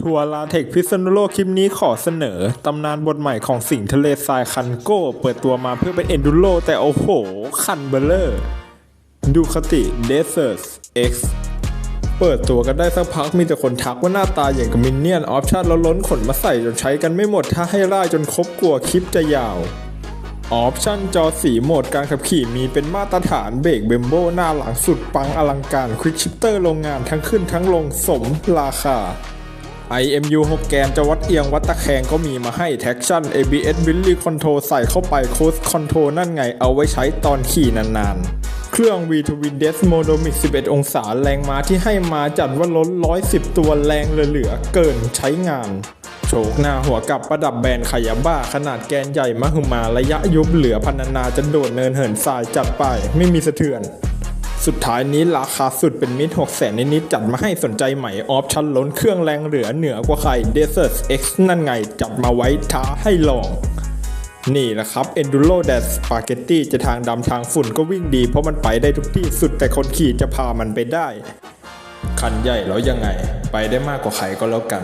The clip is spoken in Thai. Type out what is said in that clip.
ทัวร์ลาเทคพิษณุโลกคลิปนี้ขอเสนอ ตำนานบทใหม่ของสิงทะเลทรายคันโก้ เปิดตัวมาเพื่อเป็นเอนดูโรแต่โอ้โห คันเบลเลอร์ ดูคติเดซเซอร์ X เปิดตัวกันได้สักพักมีแต่คนทักว่าหน้าตาอย่างกับมินเนี่ยน ออปชั่นแล้วล้นขนมาใส่จนใช้กันไม่หมดถ้าให้ไล่จนครบกลัวคลิปจะยาว ออปชั่นจอสีโหมดการขับขี่มีเป็นมาตรฐานเบรกเบมโบหน้าหลังสุดปังอลังการควิกชิปเตอร์โรงงานทั้งขึ้นทั้งลงสมราคา IMU 6 แกนจะวัดเอียงวัดตะแคงก็มีมาให้ Traction ABS w h e e l Control ใส่เข้าไป Cruise Control นั่นไงเอาไว้ใช้ตอนขี่นานๆ เครื่อง V Twin d e s Monomic 11 องศาแรงม้าที่ให้มาจัดว่าล้น 110 ตัวแรงเหลือเกินใช้งานโชกหน้าหัวกับประดับแบรนด์ขยาบ้า ขนาดแกนใหญ่มหึมาระยะยุบเหลือพันนาจะโดดเนินเหินทรายจัดไปไม่มีสะเทือน สุดท้ายนี้ราคาสุดเป็นมิตร6แสนนิดๆจัดมาให้สนใจใหม่ออปชั่นล้นเครื่องแรงเหลือเหนือกว่าใคร Desert X นั่นไงจัดมาไว้ท้าให้ลอง นี่แหละครับ Enduro d a s Spaghetti จะทางดำทางฝุ่นก็วิ่งดีเพราะมันไปได้ทุกที่สุดแต่คนขี่จะพามันไปได้ คันใหญ่แล้วยังไง ไปได้มากกว่าใครก็แล้วกัน